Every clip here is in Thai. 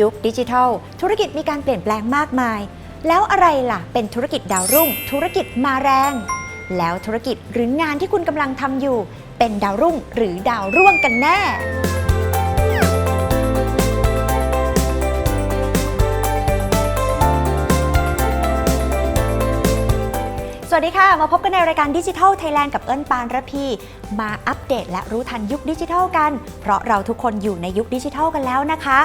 ยุคดิจิทัล ธุรกิจมีการเปลี่ยนแปลงมากมาย แล้วอะไรล่ะ เป็นธุรกิจดาวรุ่ง ธุรกิจมาแรง แล้วธุรกิจหรืองานที่คุณกำลังทำอยู่ เป็นดาวรุ่งหรือดาวร่วงกันแน่สวัสดีค่ะ มาพบกันในรายการดิจิทัลไทยแลนด์กับเอิญปานระพี มาอัปเดตและรู้ทันยุคดิจิทัลกัน เพราะเราทุกคนอยู่ในยุคดิจิทัลกันแล้วนะคะ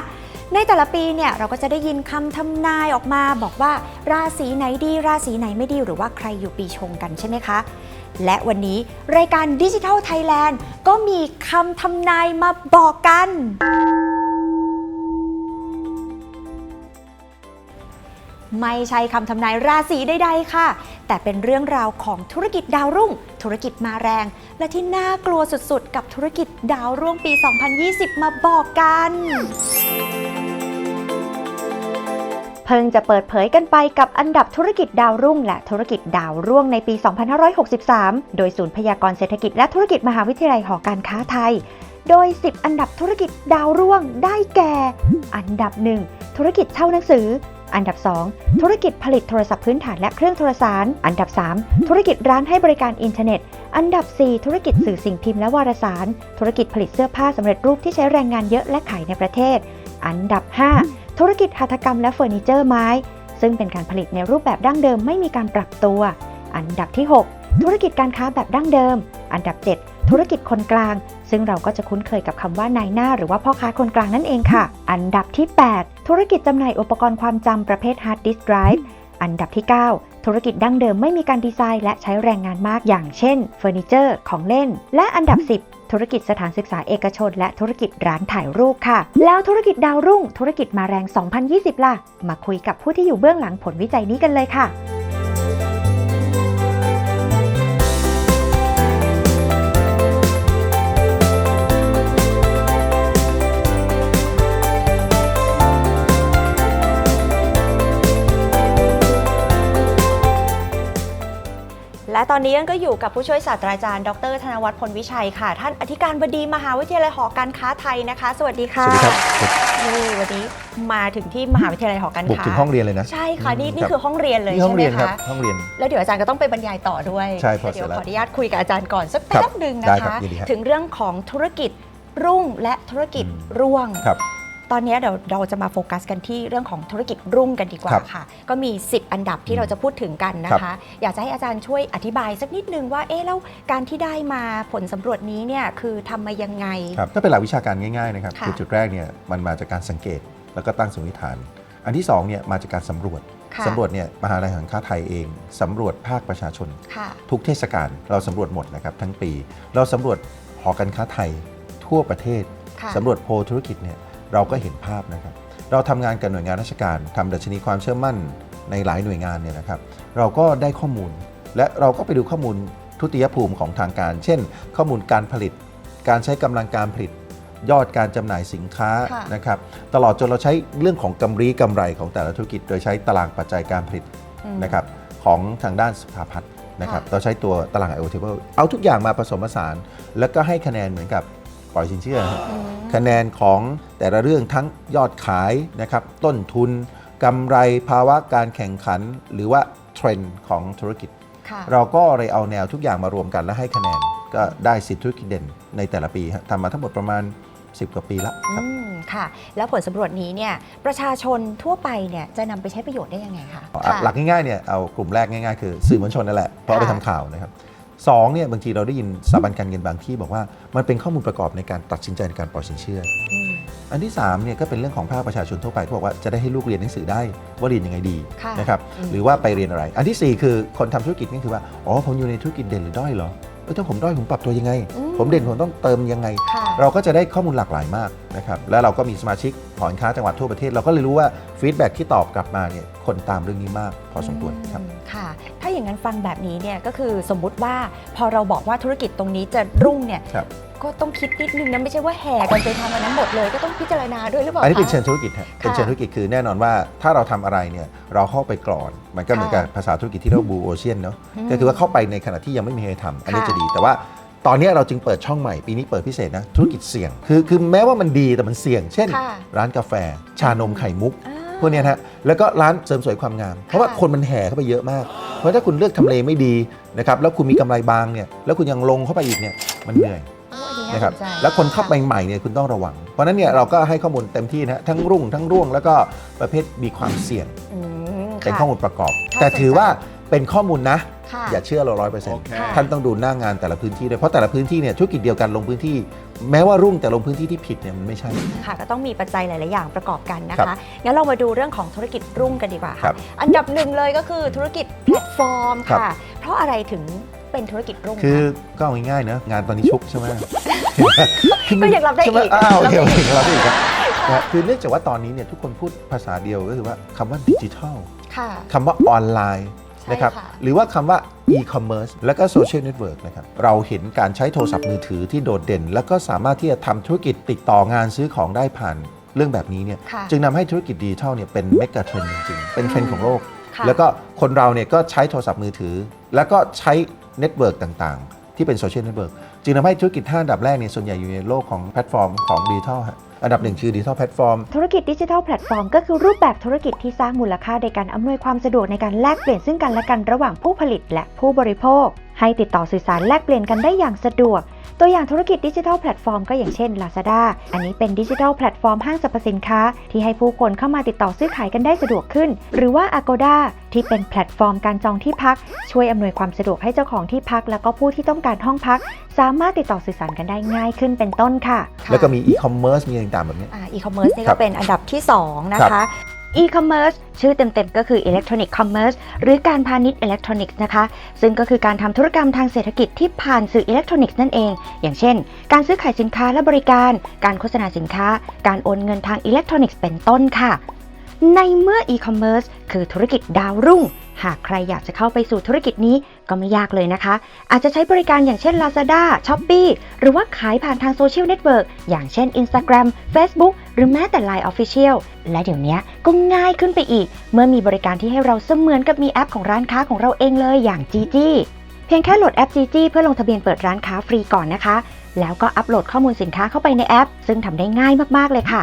ในแต่ละปีเนี่ยเราก็จะได้ยินคำทำนายออกมา บอกว่าราศีไหนดีราศีไหนไม่ดีหรือว่าใครอยู่ปีชงกันใช่ไหมคะ และวันนี้รายการดิจิทัลไทยแลนด์ก็มีคำทำนายมาบอกกัน ไม่ใช่คำทำนายราศีใดๆค่ะ แต่เป็นเรื่องราวของธุรกิจดาวรุ่ง ธุรกิจมาแรง และที่น่ากลัวสุดๆ กับธุรกิจดาวรุ่งปี 2020 มาบอกกัน พิ่งจะเปิดเผยกันไปกับอันดับธุรกิจดาวรุ่ง และธุรกิจดาวร่วงในปี 2563 โดยศูนย์พยากรณ์เศรษฐกิจและธุรกิจมหาวิทยาลัยหอการค้าไทย โดย 10 อันดับธุรกิจดาวร่วงได้แก่ อันดับ 1 ธุรกิจเช่าหนังสือ อันดับ 2 ธุรกิจผลิตโทรศัพท์พื้นฐานและเครื่องโทรสาร อันดับ 3 ธุรกิจร้านให้บริการอินเทอร์เน็ต อันดับ 4 ธุรกิจสื่อสิ่งพิมพ์และวารสาร ธุรกิจผลิตเสื้อผ้าสำเร็จรูปที่ใช้แรงงานเยอะและขายในประเทศ อันดับ 5 ธุรกิจหัตถกรรมและเฟอร์นิเจอร์ไม้ ซึ่งเป็นการผลิตในรูปแบบดั้งเดิมไม่มีการปรับตัว อันดับที่ 6 ธุรกิจการค้าแบบดั้งเดิม อันดับ 7 ธุรกิจคนกลาง ซึ่งเราก็จะคุ้นเคยกับคำว่านายหน้า หรือว่าพ่อค้าคนกลางนั่นเองค่ะ อันดับที่ 8 ธุรกิจจำหน่ายอุปกรณ์ความจำประเภทฮาร์ดดิสก์ไดรฟ์อันดับที่ 9 ธุรกิจดั้งเดิมไม่มีการดีไซน์และใช้แรงงานมากอย่างเช่นเฟอร์นิเจอร์ของเล่น และอันดับ 10ธุรกิจสถานศึกษาเอกชน และธุรกิจร้านถ่ายรูปค่ะ แล้วธุรกิจดาวรุ่ง ธุรกิจมาแรง 2020 ล่ะ มาคุยกับผู้ที่อยู่เบื้องหลังผลวิจัยนี้กันเลยค่ะ และตอนนี้ก็อยู่กับผู้ช่วยศาสตราจารย์ ดร ธนวัฒน์พลวิชัยค่ะ ท่านอธิการบดีมหาวิทยาลัยหอการค้าไทยนะคะ สวัสดีค่ะสวัสดีครับนี่วันนี้มาถึงที่มหาวิทยาลัยหอการบุกค้าถึงห้องเรียนเลยนะ ใช่ค่ะนี่อืมนี่รับคือห้องเรียนเลยนี่ห้ใช่องไหมเรียนครับคะห้องเรียน แล้วเดี๋ยวอาจารย์ก็ต้องไปบรรยายต่อด้วยใช่พอเดี๋ยวเสร็จแล้วขออนุญาตคุยกับอาจารย์ก่อนสักครับแป๊บหนึ่งได้นะครัคะบยินดีครับถึงเรื่องของธุรกิจรุ่งและธุรกิจอืมร่วงครับ ตอนนี้เดี๋ยวเราจะมาโฟกัสกันที่เรื่องของธุรกิจรุ่งกันดีกว่าครับค่ะ ก็มี 10 อันดับที่อืมเราจะพูดถึงกันนะครัคะบอยากจะให้อาจารย์ช่วยอธิบายสักนิดนึงว่าเอ๊ะแล้วการที่ได้มาผลสำรวจนี้เนี่ยคือทำมายังไง ครับถ้าเป็นหลักวิชาการง่ายๆนะครับค่ะ คือจุดแรกเนี่ยมันมาจากการสังเกตแล้วก็ตั้งสมมติฐาน อันที่2เนี่ยมาจากการสำรวจค่ะสำรวจเนี่ยมหาลัยหอการค้าไทยเองสำรวจภาคประชาชน ค่ะ ทุกเทศกาลเราสำรวจหมดนะครับทั้งปี เราสำรวจหอการค้าไทยทั่วประเทศค่ะ สำรวจโพลธุรกิจเนี่ย เราก็เห็นภาพนะครับ เราทำงานกับหน่วยงานราชการทำดัชนีความเชื่อมั่นในหลายหน่วยงานเนี่ยนะครับ เราก็ได้ข้อมูล และเราก็ไปดูข้อมูลทุติยภูมิของทางการ เช่น ข้อมูลการผลิต การใช้กำลังการผลิต ยอดการจำหน่ายสินค้าค่ะนะครับ ตลอดจนเราใช้เรื่องของกำไรกำไรของแต่ละธุรกิจ โดยใช้ตารางปัจจัยการผลิตอืมนะครับของทางด้านสภาพัฒน์นะครับค่ะเราใช้ตัวตาราง IO Table เอาทุกอย่างมาผสมผสาน แล้วก็ให้คะแนนเหมือนกับ ปล่อยสินเชื่อฮะอืมคะแนนของแต่ละเรื่องทั้งยอดขายนะครับต้นทุนกำไรภาวะการแข่งขัน หรือว่าเทรนด์ของธุรกิจ ค่ะเราก็เลยเอาแนวทุกอย่างมารวมกันและให้คะแนน ก็ได้สิทธิธุรกิจเด่นในแต่ละปีฮะทำมาทั้งหมดประมาณ 10 กว่าปีแล้วครับอืมค่ะ แล้วผลสำรวจนี้เนี่ยประชาชนทั่วไปเนี่ยจะนำไปใช้ประโยชน์ได้ยังไงคะอะค่ะหลักง่ายๆเนี่ยเอากลุ่มแรกง่ายๆ คือสื่อมวลชนนั่นแหละเพราะเอาไปค่ะทำข่าวนะครับ สองเนี่ยบางทีเราได้ยินสถาบันการเงินบางที่บอกว่ามันเป็นข้อมูลประกอบในการตัดสินใจในการปล่อยสินเชื่ออืมอันที่3เนี่ยก็เป็นเรื่องของภาคประชาชนทั่วไปที่บอกว่าจะได้ให้ลูกเรียนหนังสือได้ว่าเรียนยังไงดีค่ะนะครับอืม หรือว่าไปเรียนอะไร อันทีสี่4คือคนทำธุรกิจนี่คือว่าอ๋อผมอยู่ในธุรกิจเด่นหรือด้อยเหรอเออ ถ้าผมด้อยผมปรับตัวยังไงอืมผมเด่นผมต้องเติมยังไงค่ะเราก็จะได้ข้อมูลหลากหลายมากนะครับแล้วเราก็มีสมาชิกหอการค้าจังหวัดทั่วประเทศ เราก็เลยรู้ว่าฟีดแบ็ที่ตอบกลับมาเนี่ยคนตามเรื่องนี้มากพอสมควรครับอืมค่ะ ถ้าอย่างนั้นฟังแบบนี้เนี่ยก็คือสมมุติว่าพอเราบอกว่าธุรกิจตรงนี้จะรุ่งเนี่ยครับ ก็ต้องคิดนิดนึงนะไม่ใช่ว่าแห่กันไปทำอันนั้นหมดเลยก็ต้องพิจารณาด้วยหรือเปล่าอันนี้เป็นคะเชิงธุรกิจฮะเป็นเชิงธุรกิจคือแน่นอนว่าถ้าเราทำอะไรเนี่ยเราเข้าไปกรอน มันก็เหมือนกับภาษาธุรกิจที่เรียกว่าบูโอเชียนเนาะอืมก็คือว่าเข้าไปในขณะที่ยังไม่มีใครทำอันนี้ค่ะจะดี แต่ว่าตอนนี้เราจึงเปิดช่องใหม่ปีนี้เปิดพิเศษนะธุรกิจเสี่ยง คือคือแม้ว่ามันดีแต่มันเสี่ยง เช่นค่ะร้านกาแฟ ชานมไข่มุกอ่าพวกเนี้ยนะฮะแล้วก็ร้านเสริมสวยความงาม เพราะว่าคนมันแห่เข้าไปเยอะมาก เพราะถ้าคุณเลือกทำเลไม่ดีนะครับแล้วคุณมีกำไรบางเนี่ยแล้วคุณยังลงเข้าไปอีกเนี่ยมันเหนื่อยโอ้อั นนี้น่านะครับสนใจแล้วคนเข้าไปใหม่เนี่ยคุณต้องระวัง เพราะฉะนั้นเนี่ยเราก็ให้ข้อมูลเต็มที่นะฮะทั้งรุ่งทั้งร่วงแล้วก็ประเภทมีความเสี่ยงอืมเป็นค่ะข้อมูลประกอบถ้าแต่สนใจถือว่าเป็นข้อมูลนะ ค่ะ อย่าเชื่อเราร้อยเปอร์เซ็นต์ค่ะท่านต้องดูหน้างานแต่ละพื้นที่ด้วยเพราะแต่ละพื้นที่เนี่ยธุรกิจเดียวกันลงพื้นที่ แม้ว่ารุ่งแต่ลงพื้นที่ที่ผิดเนี่ยมันไม่ใช่ ค่ะก็ต้องมีปัจจัยหลาย ๆ อย่างประกอบกันนะครัคะ บงั้นเรามาดูเรื่องของธุรกิจรุ่งกันดีกว่าครัค่ะ บอันดับหนึ่งเลยก็คือธุรกิจแพลตฟอร์มครับ ค่ะ เพราะอะไรถึงเป็นธุรกิจรุ่งคือคะก็เอาง่ายๆนะงานตอนนี้ชุกใช่ไหม ก็ยังรับได้ใช่หมอีกอ้าวโอเครับโอได้เครับได้อีกครับนะฮะคือเนื่องจากว่าตอนนี้เนี่ยทุกคนพูดภาษาเดียวก็คือว่าคำว่าดิจิทัลค่ะคำว่าออนไลน์ใช่นะครับค่ะหรือว่าคำว่า e-commerce แล้วก็โซเชียลเน็ตเวิร์กนะครับเราเห็นการใช้โทรศัพท์มือถือที่โดดเด่น แล้วก็สามารถที่จะทำธุรกิจติดต่องานซื้อของได้ผ่านเรื่องแบบนี้เนี่ยค่ะจึงนำให้ธุรกิจดิจิทัลเนี่ยเป็นเมกะเทรนด์จริงๆ เป็นเทรนด์ของโลกค่ะแล้วก็คนเราเนี่ยก็ใช้โทรศัพท์มือถือ แล้วก็ใช้เน็ตเวิร์กต่างๆ ที่เป็นโซเชียลเน็ตเวิร์กจึงทำให้ธุรกิจห้าอันดับแรกเนี่ยส่วนใหญ่อยู่ในโลกของแพลตฟอร์มของดิจิทัลฮะอันดับหนึ่งคือดิจิทัลแพลตฟอร์มธุรกิจดิจิทัลแพลตฟอร์มก็คือรูปแบบธุรกิจที่สร้างมูลค่าโดยการอำนวยความสะดวกในการแลกเปลี่ยนซึ่งกันและกันระหว่างผู้ผลิตและผู้บริโภค ให้ติดต่อสื่อสารแลกเปลี่ยนกันได้อย่างสะดวก ตัวอย่างธุรกิจดิจิทัลแพลตฟอร์มก็อย่างเช่น Lazada อันนี้เป็นดิจิทัลแพลตฟอร์มห้างสรรพสินค้า ที่ให้ผู้คนเข้ามาติดต่อซื้อขายกันได้สะดวกขึ้น หรือว่า Agoda ที่เป็นแพลตฟอร์มการจองที่พัก ช่วยอำนวยความสะดวกให้เจ้าของที่พัก แล้วก็ผู้ที่ต้องการห้องพัก สามารถติดต่อสื่อสารกันได้ง่ายขึ้นเป็นต้นค่ะค่ะแล้วก็มีอีคอมเมิร์ซมีอะไรต่างๆแบบนี้อ่าอีคอมเมิร์ซนี่ครัก็บเป็นอันดับที่ 2 นะครัคะ บ e-commerce ชื่อเต็มๆ ก็คือ electronic commerce หรือการพาณิชย์อิเล็กทรอนิกส์นะคะ ซึ่งก็คือการทำธุรกรรมทางเศรษฐกิจที่ผ่านสื่ออิเล็กทรอนิกส์นั่นเอง อย่างเช่น การซื้อขายสินค้าและบริการ การโฆษณาสินค้า การโอนเงินทางอิเล็กทรอนิกส์เป็นต้นค่ะ ในเมื่อ e-commerce คือธุรกิจดาวรุ่ง หากใครอยากจะเข้าไปสู่ธุรกิจนี้ก็ไม่ยากเลยนะคะ อาจจะใช้บริการอย่างเช่น Lazada, Shopee หรือว่าขายผ่านทางโซเชียลเน็ตเวิร์กอย่างเช่น Instagram Facebook หรือแม้แต่ Line Official และเดี๋ยวนี้ก็ง่ายขึ้นไปอีก เมื่อมีบริการที่ให้เราเสมือนกับมีแอปของร้านค้าของเราเองเลยอย่าง GG เพียงแค่โหลดแอป GG เพื่อลงทะเบียนเปิดร้านค้าฟรีก่อนนะคะ แล้วก็อัปโหลดข้อมูลสินค้าเข้าไปในแอป ซึ่งทำได้ง่ายมากๆเลยค่ะ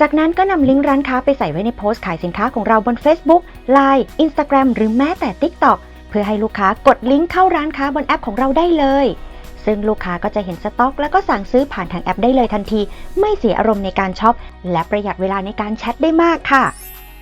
จากนั้นก็นำลิงก์ร้านค้าไปใส่ไว้ในโพสต์ขายสินค้าของเราบน Facebook Line Instagram หรือแม้แต่ TikTok เพื่อให้ลูกค้ากดลิงก์เข้าร้านค้าบนแอปของเราได้เลย ซึ่งลูกค้าก็จะเห็นสต็อก แล้วก็สั่งซื้อผ่านทางแอปได้เลยทันที ไม่เสียอารมณ์ในการช็อป และประหยัดเวลาในการแชทได้มากค่ะ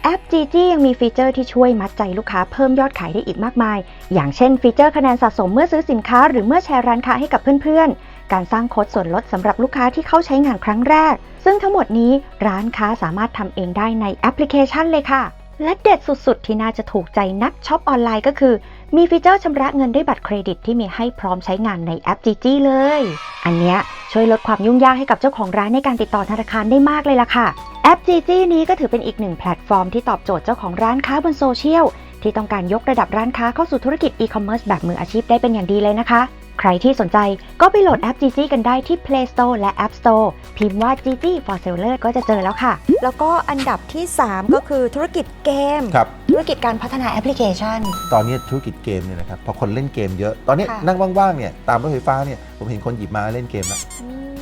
แอป GG ยังมีฟีเจอร์ที่ช่วยมัดใจลูกค้าเพิ่มยอดขายได้อีกมากมาย อย่างเช่นฟีเจอร์คะแนนสะสมเมื่อซื้อสินค้า หรือเมื่อแชร์ร้านค้าให้กับเพื่อนๆ การสร้างโค้ดส่วนลดสำหรับลูกค้าที่เข้าใช้งานครั้งแรก ซึ่งทั้งหมดนี้ร้านค้าสามารถทำเองได้ในแอปพลิเคชันเลยค่ะ และเด็ดสุดๆ ที่น่าจะถูกใจนักช็อปออนไลน์ก็คือ มีฟีเจอร์ชำระเงินด้วยบัตรเครดิตที่มีให้พร้อมใช้งานในแอป GG เลย อันเนี้ยช่วยลดความยุ่งยากให้กับเจ้าของร้านในการติดต่อธนาคารได้มากเลยล่ะค่ะ แอป GG นี้ก็ถือเป็นอีกหนึ่งแพลตฟอร์มที่ตอบโจทย์เจ้าของร้านค้าบนโซเชียลที่ต้องการยกระดับร้านค้าเข้าสู่ธุรกิจอีคอมเมิร์ซแบบมืออาชีพได้เป็นอย่างดีเลยนะคะ ใครที่สนใจก็ไปโหลดแอป GG กันได้ที่ Play Store และ App Store พิมพ์ว่า GG for Seller ก็จะเจอแล้วค่ะ แล้วก็อันดับที่ 3 ก็คือธุรกิจเกมครับ ธุรกิจการพัฒนาแอปพลิเคชัน ตอนนี้ธุรกิจเกมเนี่ยนะครับพอคนเล่นเกมเยอะ ตอนนี้ค่ะ นั่งว่างๆเนี่ยตามรถไฟฟ้าเนี่ยผมเห็นคนหยิบมาเล่นเกมแล้ว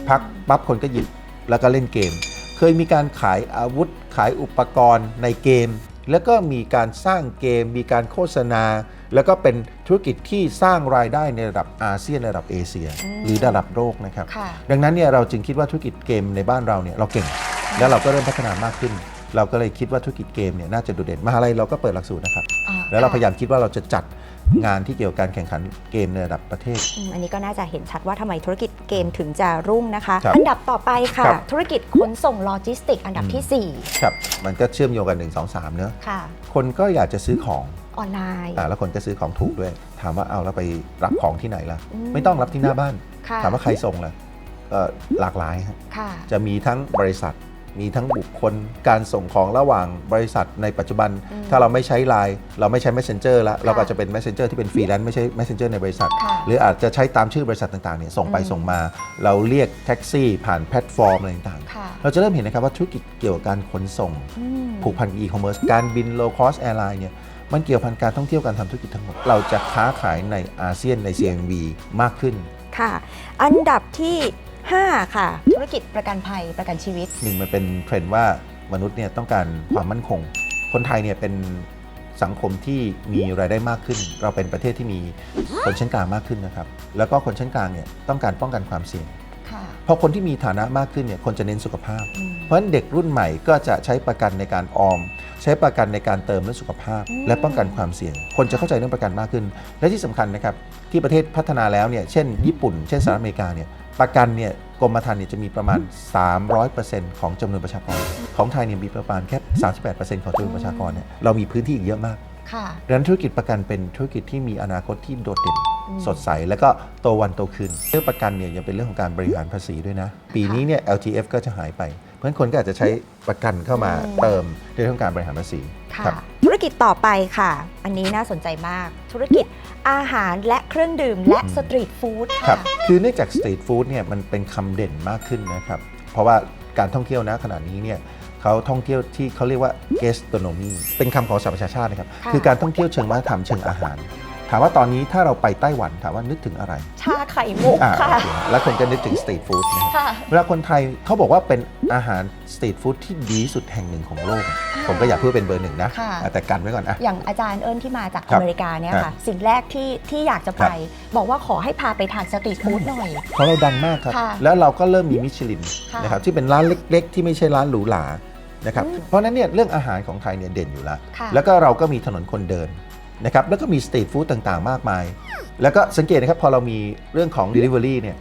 พักปั๊บคนก็หยิบแล้วก็เล่นเกม เคยมีการขายอาวุธขายอุปกรณ์ในเกม แล้วก็มีการสร้างเกม มีการโฆษณา แล้วก็เป็นธุรกิจที่สร้างรายได้ในระดับอาเซียนระดับเอเชีย อืม หรือระดับโลกนะครับ ค่ะ ดังนั้นเนี่ยเราจึงคิดว่าธุรกิจเกมในบ้านเราเนี่ยเราเก่ง แล้วเราก็เริ่มพัฒนามากขึ้น เราก็เลยคิดว่าธุรกิจเกมเนี่ยน่าจะโดดเด่นมหาลัยเราก็เปิดหลักสูตรนะครับอ่แล้วเราพยายามค่ะคิดว่าเราจะจัดงานที่เกี่ยวกับการแข่งขันเกมในระดับประเทศ อืมอันนี้ก็น่าจะเห็นชัดว่าทำไมธุรกิจเกมถึงจะรุ่งนะคะ ครับอันดับต่อไปค่ะ ครับ ธุรกิจขนส่งโลจิสติกอันดับทีสี่ครับมันก็เชื่อมโยงกัน1 2 3เนอะ4 ค่ะ คนก็อยากจะซื้อของออนไลน์อ่าแล้วคนก็ซื้อของถูกด้วย ถามว่าเอาแล้วไปรับของที่ไหนล่ะอืมไม่ต้องรับที่หน้าบ้าน ค่ะถามว่าใครส่งล่ะก็หลากหลายฮะค่ะ จะมีทั้งบริษัท มีทั้งบุคคลการส่งของระหว่างบริษัทในปัจจุบันอืมถ้าเราไม่ใช้ Line เราไม่ใช้ Messenger แล้วค่ะเราก็จะเป็น Messenger ที่เป็นฟรีแลนซ์ไม่ใช่ Messenger ในบริษัทค่ะหรืออาจจะใช้ตามชื่อบริษัทต่างๆเนี่ยส่งไปอืมส่งมา เราเรียกแท็กซี่ผ่านแพลตฟอร์มอะไรต่างๆค่ะเราจะเริ่มเห็นนะครับว่าธุรกิจเกี่ยวกับการขนส่งอืมผูกพันกับอีคอมเมิร์ซการบินโลคอสแอร์ไลน์เนี่ยมันเกี่ยวพันการท่องเที่ยวการทำธุรกิจทั้งหมด เราจะค้าขายในอาเซียนใน CMV มากขึ้นค่ะ อันดับที่ 5 ค่ะ ธุรกิจประกันภัยประกันชีวิต หนึ่งมันเป็นเทรนด์ว่ามนุษย์เนี่ยต้องการความมั่นคง คนไทยเนี่ยเป็นสังคมที่มีรายได้มากขึ้น เราเป็นประเทศที่มีคนชั้นกลางมากขึ้นนะครับ แล้วก็คนชั้นกลางเนี่ยต้องการป้องกันความเสี่ยงค่ะ พอคนที่มีฐานะมากขึ้นเนี่ยคนจะเน้นสุขภาพอืมเพราะฉะนั้นเด็กรุ่นใหม่ก็จะใช้ประกันในการออม ใช้ประกันในการเติมเรื่องสุขภาพอืมและป้องกันความเสี่ยง คนจะเข้าใจเรื่องประกันมากขึ้น และที่สำคัญนะครับที่ประเทศพัฒนาแล้วเนี่ยเช่น ญี่ปุ่น เช่นสหรัฐอเมริกาเนี่ย ประกันเนี่ยกรมธรรม์เนี่ยจะมีประมาณ 300%ของจำนวนประชากร ของไทยเนี่ยมีประมาณแค่ 38%ของจำนวนประชากรเนี่ยเรามีพื้นที่อีกเยอะมากค่ะดังนั้นธุรกิจประกันเป็นธุรกิจที่มีอนาคตที่โดดเด่นอืมสดใส แล้วก็โตวันโตขึ้นเรื่องประกันเนี่ยยังเป็นเรื่องของการบริหารภาษีด้วยนะ ปีนี้เนี่ย LTF ก็จะหายไป เพราะฉะนั้นคนก็อาจจะใช้ประกันเข้ามาอืมเติมในเรื่องของการบริหารภาษีค่ะค รับธุรกิจต่อไปค่ะ อันนี้น่าสนใจมาก ธุรกิจอาหารและเครื่องดื่มและอืมสตรีทฟู้ดครัค่ะ บ คือเนื่องจากสตรีทฟู้ดเนี่ยมันเป็นคำเด่นมากขึ้นนะครับ เพราะว่าการท่องเที่ยวนะขณะนี้เนี่ยเขาท่องเที่ยวที่เขาเรียกว่า gastronomy เป็นคำของสหประชาชาตินะครับ ค่ะ คือการท่องเที่ยวเชิงวัฒนธรรมเชิงอาหารถามว่าตอนนี้ถ้าเราไปไต้หวันถามว่านึกถึงอะไร ชาไข่มุกอ่าค่ะ โอเคแล้วคนก็นึกถึงสตรีทฟู้ดนะครับค่ะ เวลาคนไทยเขาบอกว่าเป็นอาหารสตรีทฟู้ดที่ดีที่สุดแห่งหนึ่งของโลก ผมก็อยากพูดเป็นเบอร์หนึ่งนะค่ะ อะแต่กันไว้ก่อนอะ อย่างอาจารย์เอิญที่มาจากครัอบเมริกาเนี่ยครัค่ะ บ สิ่งแรกที่ที่อยากจะไป บอกว่าขอให้พาไปทานสตรีทฟู้ดหน่อย เพราะเราดังมากครับ ค่ะแล้วเราก็เริ่มมีมิชลินค่ะนะครับที่เป็นร้านเล็ก ๆ ที่ไม่ใช่ร้านหรูหรานะครับ อืมเพราะฉะนั้นเนี่ยเรื่องอาหารของไทยเนี่ยเด่นอยู่แล้ว ค่ะ แล้วก็เราก็มีถนนคนเดิน นะครับแล้วก็มีสตรีทฟู้ดต่างๆ มากมาย แล้วก็สังเกตนะครับพอเรามีเรื่องของ Delivery เนี่ย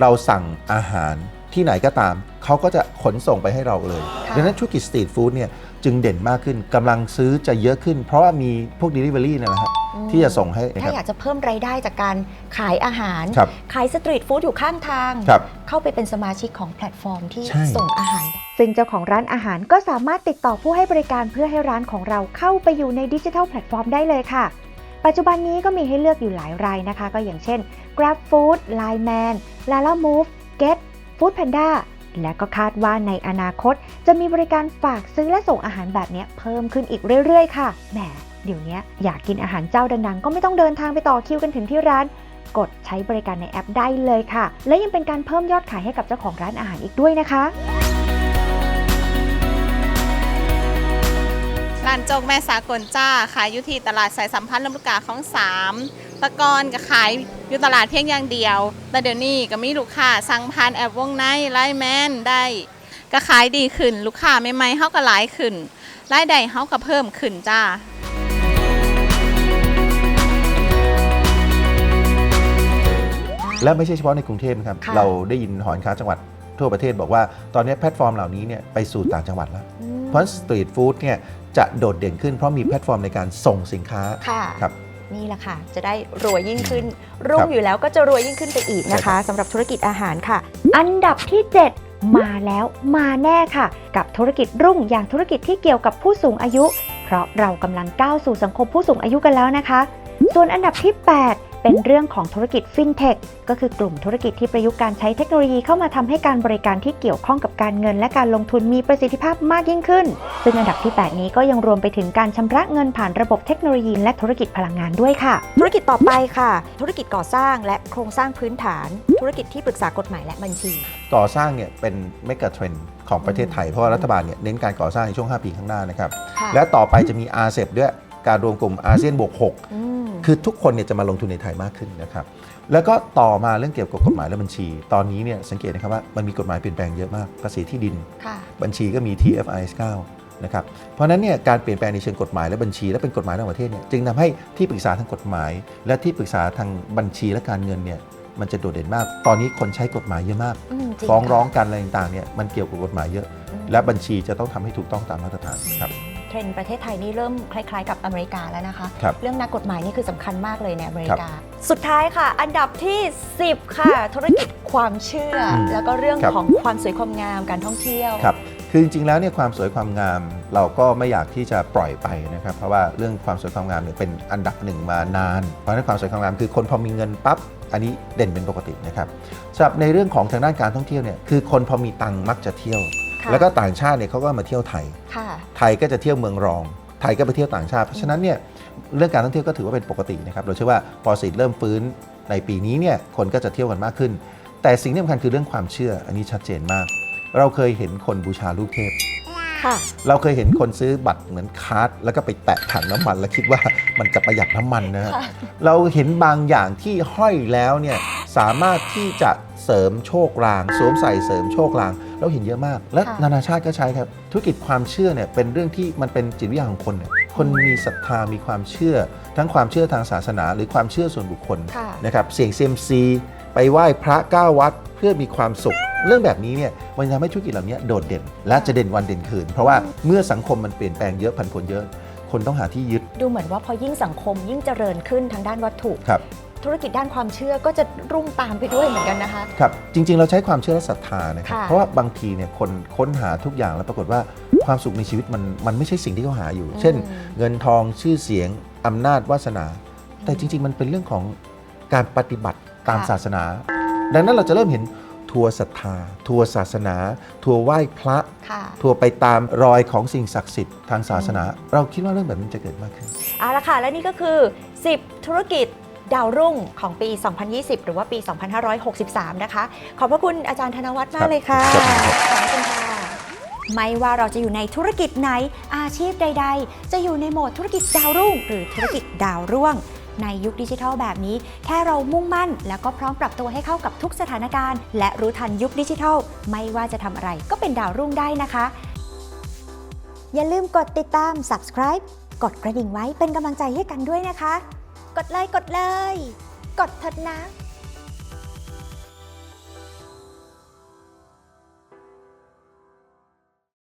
เราสั่งอาหาร ที่ไหนก็ตาม เขาก็จะขนส่งไปให้เราเลยค่ะดังนั้นธุรกิจสตรีทฟู้ดเนี่ยจึงเด่นมากขึ้นกำลังซื้อจะเยอะขึ้น เพราะว่ามีพวก Delivery นั่นแหละครับอืมที่จะส่งให้นะคถ้ารับ อยากจะเพิ่มรายได้จากการขายอาหาร ครับขายสตรีทฟู้ดอยู่ข้างทาง ครับเข้าไปเป็นสมาชิกของแพลตฟอร์มที่ใช่ ส่งอาหารได้ซึ่งเจ้าของร้านอาหารก็สามารถติดต่อผู้ให้บริการเพื่อให้ร้านของเราเข้าไปอยู่ในดิจิทัลแพลตฟอร์มได้เลยค่ะ ปัจจุบันนี้ก็มีให้เลือกอยู่หลายรายนะคะ ก็อย่างเช่น Grab Food, Line Man, Lala Move, Get, Food Panda และก็คาดว่าในอนาคตจะมีบริการฝากซื้อและส่งอาหารแบบนี้เพิ่มขึ้นอีกเรื่อย ๆ ค่ะ แหม เดี๋ยวนี้อยากกินอาหารเจ้าดังๆ ก็ไม่ต้องเดินทางไปต่อคิวกันถึงที่ร้าน กดใช้บริการในแอปได้เลยค่ะ และยังเป็นการเพิ่มยอดขายให้กับเจ้าของร้านอาหารอีกด้วยนะคะร้านโจกแม่สากลจ้า ขายอยู่ที่ตลาดสายสัมพันธ์ลำลูกกาของสาม ตะกอนก็ขายอยู่ตลาดเพียงอย่างเดียว แต่เดี๋ยวนี้ก็มีลูกค้าสั่งผ่านแอปวงในไลน์แมนได้ก็ขายดีขึ้น ลูกค้าใหม่ๆเฮาก็หลายขึ้นรายได้เฮาก็เพิ่มขึ้นจ้าและไม่ใช่เฉพาะในกรุงเทพนะครับ ค่ะ เราได้ยินหอการค้าจังหวัดทั่วประเทศบอกว่าตอนนี้แพลตฟอร์มเหล่านี้เนี่ยไปสู่ต่างจังหวัดแล้วอืมเพราะสตรีทฟู้ดเนี่ยจะโดดเด่นขึ้นเพราะมีแพลตฟอร์มในการส่งสินค้าค่ะ ครับ นี่แหละค่ะ จะได้รวยยิ่งขึ้น รุ่ครังบอยู่แล้วก็จะรวยยิ่งขึ้นไปอีกนะคะสำหรับธุรกิจอาหารค่ะ อันดับที่ 7 มาแล้วมาแน่ค่ะ กับธุรกิจรุ่งอย่างธุรกิจที่เกี่ยวกับผู้สูงอายุ เพราะเรากำลังก้าวสู่สังคมผู้สูงอายุกันแล้วนะคะ ส่วนอันดับที่ 8 เป็นเรื่องของธุรกิจฟินเทคก็คือกลุ่มธุรกิจที่ประยุกต์การใช้เทคโนโลยีเข้ามาทำให้การบริการที่เกี่ยวข้องกับการเงิน และการลงทุนมีประสิทธิภาพมากยิ่งขึ้น ซึ่งอันดับที่ 8 นี้ก็ยังรวมไปถึงการชำระเงินผ่านระบบเทคโนโลยี และธุรกิจพลังงานด้วยค่ะ ธุรกิจต่อไปค่ะ ธุรกิจก่อสร้างและโครงสร้างพื้นฐาน ธุรกิจที่ปรึกษากฎหมายและบัญชี ก่อสร้างเนี่ยเป็นเมกะเทรนด์ของประเทศไทยเพราะว่ารัฐบาลเนี่ยเน้นการก่อสร้างในช่วง 5 ปีข้างหน้านะครับค่ะและต่อไปจะมีอาเซบด้วยการรวมกลุ่มอาเซียนบวกอืม6 คือทุกคนเนี่ยจะมาลงทุนในไทยมากขึ้นนะครับ แล้วก็ต่อมาเรื่องเกี่ยวกับกฎหมายและบัญชี ตอนนี้เนี่ยสังเกตนะครับว่ามันมีกฎหมายเปลี่ยนแปลงเยอะมาก ภาษีที่ดินค่ะบัญชีก็มี TFIS 9นะครับ เพราะฉะนั้นเนี่ยการเปลี่ยนแปลงในเชิงกฎหมายและบัญชีและเป็นกฎหมายระหว่างประเทศเนี่ยจึงทำให้ที่ปรึกษาทางกฎหมาย และที่ปรึกษาทางบัญชีและการเงินเนี่ยมันจะโดดเด่นมาก ตอนนี้คนใช้กฎหมายเยอะมากอืมจริฟ้องค่ะร้องกันอะไรต่างๆเนี่ยมันเกี่ยวกับกฎหมายเยอะอืมและบัญชีจะต้องทำให้ถูกต้องตามมาตรฐานครับ เทรนด์ประเทศไทยนี่เริ่มคล้าย ๆ กับอเมริกาแล้วนะคะ ครับ เรื่องนักกฎหมายนี่คือสำคัญมากเลยในอเมริครับกา สุดท้ายค่ะ อันดับที่ 10 ค่ะ ธุรกิจความเชื่ออมแล้วก็เรื่องครับ ของความสวยความงามการท่องเที่ยว ครับ คือจริงๆ แล้วเนี่ยความสวยความงามเราก็ไม่อยากที่จะปล่อยไปนะครับ เพราะว่าเรื่องความสวยความงามเนี่ยเป็นอันดับหนึ่งมานาน เพราะฉะนั้นความสวยความงามคือคนพอมีเงินปั๊บ อันนี้เด่นเป็นปกตินะครับสำหรับในเรื่องของทางด้านการท่องเที่ยวเนี่ย คือคนพอมีตังค์มักจะเที่ยว ค่ะแล้วก็ต่างชาติเนี่ยเขาก็มาเที่ยวไทย ค่ะ ไทยก็จะเที่ยวเมืองรอง ไทยก็ไปเที่ยวต่างชาติ เพราะฉะนั้นเนี่ยเรื่องการท่องเที่ยวก็ถือว่าเป็นปกตินะครับ เราเชื่อว่าพอเศรษฐกิจเริ่มฟื้นในปีนี้เนี่ยคนก็จะเที่ยวกันมากขึ้น แต่สิ่งที่สำคัญคือเรื่องความเชื่อ อันนี้ชัดเจนมาก เราเคยเห็นคนบูชาลูกเทพ ค่ะ เราเคยเห็นคนซื้อบัตรเหมือนคาร์ดแล้วก็ไปแตะถังน้ำมัน แล้วคิดว่ามันจะประหยัดน้ำมันนะฮะเราเห็นบางอย่างที่ห้อยแล้วเนี่ยสามารถที่จะ เสริมโชคลางสวมใส่เสริมโชคลางเราเห็นเยอะมาก และค่ะ นานาชาติก็ใช้ครับ ธุรกิจความเชื่อเนี่ยเป็นเรื่องที่มันเป็นจิตวิทยาของคนเนี่ยคนมีศรัทธามีความเชื่อ ทั้งความเชื่อทางศาสนา หรือความเชื่อส่วนบุคคล ค่ะ นะครับเสี่ยงเซียมซีไปไหว้พระเก้าวัดเพื่อมีความสุข เรื่องแบบนี้เนี่ยมันทำให้ธุรกิจเหล่านี้โดดเด่น และจะเด่นวันเด่นคืน เพราะว่าเมื่อสังคมมันเปลี่ยนแปลงเยอะผันผวนเยอะ คนต้องหาที่ยึดดูเหมือนว่าพอยิ่งสังคมยิ่งเจริญขึ้นทางด้านวัตถุ ครับ ธุรกิจด้านความเชื่อก็จะรุ่งตามไปด้วยเหมือนกันนะคะ ครับ จริง ๆ เราใช้ความเชื่อและศรัทธานะครับ ค่ะเพราะว่าบางทีเนี่ยคนค้นหาทุกอย่างแล้วปรากฏว่าความสุขในชีวิตมันมันไม่ใช่สิ่งที่เขาหาอยู่ เช่น เงินทองชื่อเสียงอำนาจวาสนา แต่จริง ๆ มันเป็นเรื่องของการปฏิบัติตามค่ะ ศาสนา ดังนั้นเราจะเริ่มเห็นทัวร์ศรัทธา ทัวร์ศาสนา ทัวร์ไหว้พระ ค่ะ ทัวร์ไปตามรอยของสิ่งศักดิ์สิทธิ์ทางศาสนา เราคิดว่าเรื่องแบบนี้จะเกิดมากขึ้น เอาละค่ะ และนี่ก็คือ 10 ธุรกิจ ดาวรุ่งของปี 2020 หรือว่าปี 2563 นะคะ ขอบพระคุณอาจารย์ธนวัฒน์มากเลยค่ะครับผมครับขอบคุณค่ะ ไม่ว่าเราจะอยู่ในธุรกิจไหน อาชีพใด ๆ จะอยู่ในโหมดธุรกิจดาวรุ่ง หรือธุรกิจดาวร่วง ในยุคดิจิทัลแบบนี้ แค่เรามุ่งมั่น แล้วก็พร้อมปรับตัวให้เข้ากับทุกสถานการณ์ และรู้ทันยุคดิจิทัล ไม่ว่าจะทำอะไรก็เป็นดาวรุ่งได้นะคะ อย่าลืมกดติดตาม subscribe กดกระดิ่งไว้เป็นกำลังใจให้กันด้วยนะคะ กดเลยกดเลย กดเถิดนะ